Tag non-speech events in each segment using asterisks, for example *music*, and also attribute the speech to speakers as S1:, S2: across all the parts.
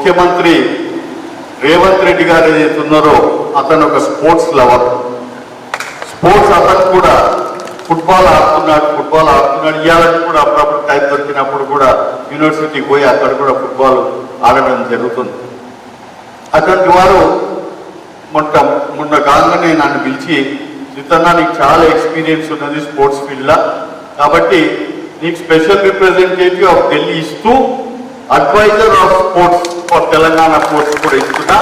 S1: ముఖ్యమంత్రి రేవంత్ రెడ్డి గారు ఏదైతున్నారో అతను ఒక స్పోర్ట్స్ లవర్. స్పోర్ట్స్ అతను కూడా ఫుట్బాల్ ఆడుతున్నాడు ఫుట్బాల్ ఆడుతున్నాడు. ఇవ్వాలని కూడా అప్పుడప్పుడు టైం దొరికినప్పుడు కూడా యూనివర్సిటీకి పోయి అక్కడ కూడా ఫుట్బాల్ ఆడడం జరుగుతుంది. అటువంటి వారు మొట్ట మొన్న కాగానే నన్ను పిలిచి చిత్తన్నా నీకు చాలా ఎక్స్పీరియన్స్ ఉన్నది స్పోర్ట్స్ ఫీల్డ్లో. కాబట్టి నీకు స్పెషల్ రిప్రజెంటేటివ్ ఆఫ్ ఢిల్లీ ఇస్తూ advisor of sports for Telangana sports కూడా ఇస్తున్నా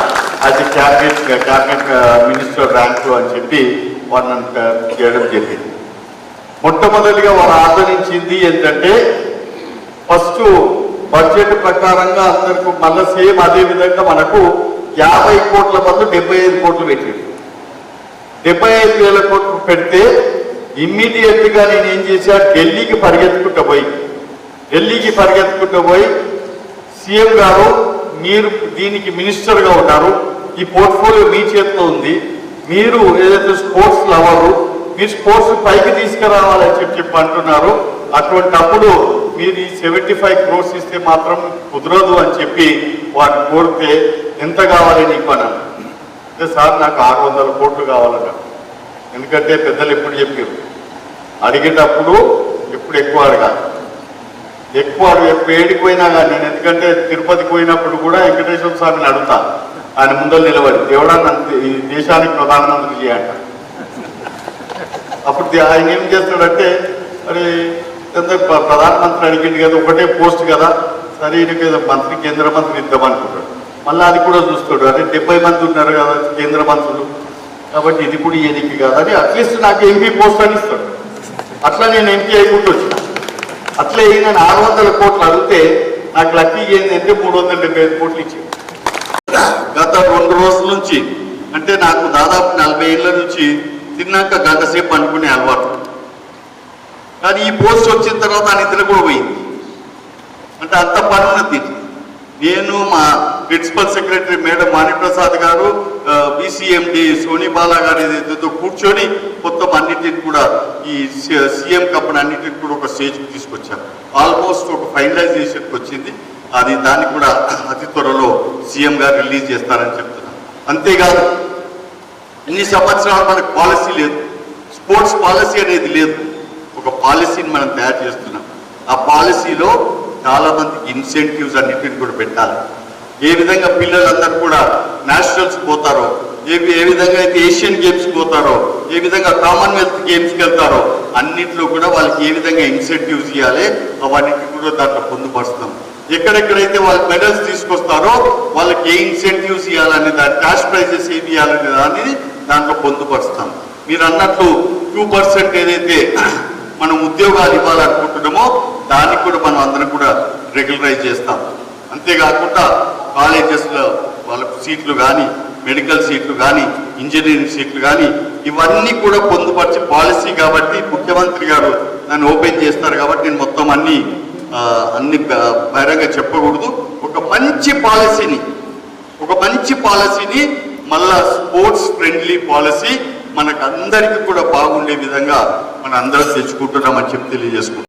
S1: అది క్యాబినెట్ క్యాబినెట్ మినిస్టర్ ర్యాంకు అని చెప్పి వారు uh, చేయడం జరిగింది. మొట్టమొదటిగా వారు ఆదరించింది ఏంటంటే ఫస్ట్ బడ్జెట్ ప్రకారంగా అందరికి మళ్ళీ సేమ్ అదే విధంగా మనకు యాభై కోట్ల బదులు డెబ్బై ఐదు కోట్లు పెట్టింది డెబ్బై ఐదు వేల కోట్లు పెడితే ఇమ్మీడియట్గా నేను ఏం చేశా ఢిల్లీకి పరిగెత్తుకుంటూ పోయి ఢిల్లీకి పరిగెత్తుకుంటూ పోయి సీఎం గారు మీరు దీనికి మినిస్టర్గా ఉన్నారు. ఈ పోర్ట్ఫోలియో మీ చేతిలో ఉంది. మీరు ఏదైతే స్పోర్ట్స్ లవరు మీరు స్పోర్ట్స్ పైకి తీసుకురావాలని చెప్పి చెప్పి అంటున్నారు అటువంటప్పుడు మీరు ఈ సెవెంటీ ఫైవ్ క్రోర్స్ ఇస్తే మాత్రం కుదరదు అని చెప్పి వారిని కోరితే ఎంత కావాలి నీకు అన్నాను అంటే సార్ నాకు ఆరు వందల కోట్లు కావాలన్నా ఎందుకంటే పెద్దలు ఎప్పుడు చెప్పారు? అడిగేటప్పుడు ఎప్పుడు ఎక్కువ అడగాలి. ఎక్కువ అడుగు ఏడికి పోయినా కానీ నేను ఎందుకంటే తిరుపతికి పోయినప్పుడు కూడా వెంకటేశ్వర స్వామిని అడుగుతా. ఆయన ముందర నిలబడి దేవుడా నన్ను ఈ దేశానికి ప్రధానమంత్రి చేయంట అప్పుడు ఆయన ఏం చేస్తాడంటే మరి ఎందుకు ప్ర- ప్రధానమంత్రి అడిగింది కదా ఒకటే పోస్ట్ కదా సరే ఈయనకి మంత్రి కేంద్ర మంత్రి ఇద్దామనుకుంటాడు మళ్ళీ అది కూడా చూస్తాడు అదే డెబ్బై మంది ఉన్నారు కదా కేంద్ర మంత్రులు. కాబట్టి ఇది కూడా ఈయనకి కదా. అని అట్లీస్ట్ నాకు ఎంపీ పోస్ట్ అని ఇస్తాడు. అట్లా నేను ఎంపీ అయిపోతూ అట్లా ఈయన ఆరు వందల కోట్లు అడిగితే నాకు లక్కీ ఏంటంటే మూడు వందల డెబ్బై ఐదు కోట్లు ఇచ్చింది గత రెండు రోజుల నుంచి అంటే నాకు దాదాపు నలభై ఏళ్ళ నుంచి తిన్నాక గంటసేపు అనుకునే అలవాటు. కానీ ఈ పోస్ట్ వచ్చిన తర్వాత ఆ నిద్ర కూడా పోయింది. అంటే అంత పనులు ఉన్నది. నేను మా ప్రిన్సిపల్ సెక్రటరీ మేడం మాణిప్రసాద్ గారు బీసీఎండి సోనీ బాలా గారు ఏదైతే కూర్చొని మొత్తం అన్నిటిని కూడా ఈ సీఎం కంపెనీ అన్నిటిని కూడా ఒక స్టేజ్కి తీసుకొచ్చారు. ఆల్మోస్ట్ ఒక ఫైనలైజేషన్కి వచ్చింది. అది దాన్ని కూడా అతి త్వరలో సీఎం గారు రిలీజ్ చేస్తారని చెప్తున్నారు. అంతేకాదు ఇన్ని సంవత్సరాలు మనకు పాలసీ లేదు. స్పోర్ట్స్ పాలసీ అనేది లేదు. ఒక పాలసీని మనం తయారు చేస్తున్నాం. ఆ పాలసీలో చాలామందికి ఇన్సెంటివ్స్ అన్నిటిని కూడా పెట్టాలి. ఏ విధంగా పిల్లలందరూ కూడా నేషనల్స్ పోతారో ఏ ఏ విధంగా అయితే ఏషియన్ గేమ్స్ పోతారో ఏ విధంగా కామన్వెల్త్ గేమ్స్కి వెళ్తారో అన్నిట్లో కూడా వాళ్ళకి ఏ విధంగా ఇన్సెంటివ్స్ ఇవ్వాలి అవన్నిటిని కూడా దాంట్లో పొందుపరుస్తాం. ఎక్కడెక్కడైతే వాళ్ళు మెడల్స్ తీసుకొస్తారో వాళ్ళకి ఏ ఇన్సెంటివ్స్ ఇవ్వాలనే దాని క్యాష్ ప్రైజెస్ ఏమి ఇవ్వాలనే దాన్ని దాంట్లో పొందుపరుస్తాం. మీరు అన్నట్లు టూ పర్సెంట్ ఏదైతే *clears throat* మనం ఉద్యోగాలు ఇవ్వాలనుకుంటున్నామో దానికి కూడా మనం అందరం కూడా రెగ్యులరైజ్ చేస్తాం. అంతేకాకుండా సీట్లు కానీ మెడికల్ సీట్లు కానీ ఇంజనీరింగ్ సీట్లు కానీ ఇవన్నీ కూడా పొందుపరిచే పాలసీ కాబట్టి ముఖ్యమంత్రి గారు నన్ను ఓపెన్ చేస్తారు కాబట్టి నేను మొత్తం అన్ని అన్ని బహిరంగ చెప్పకూడదు. ఒక మంచి పాలసీని ఒక మంచి పాలసీని మళ్ళా స్పోర్ట్స్ ఫ్రెండ్లీ పాలసీ మనకు అందరికీ కూడా బాగుండే విధంగా మన అందరం తెచ్చుకుంటున్నామని చెప్పి తెలియజేసుకుంటాం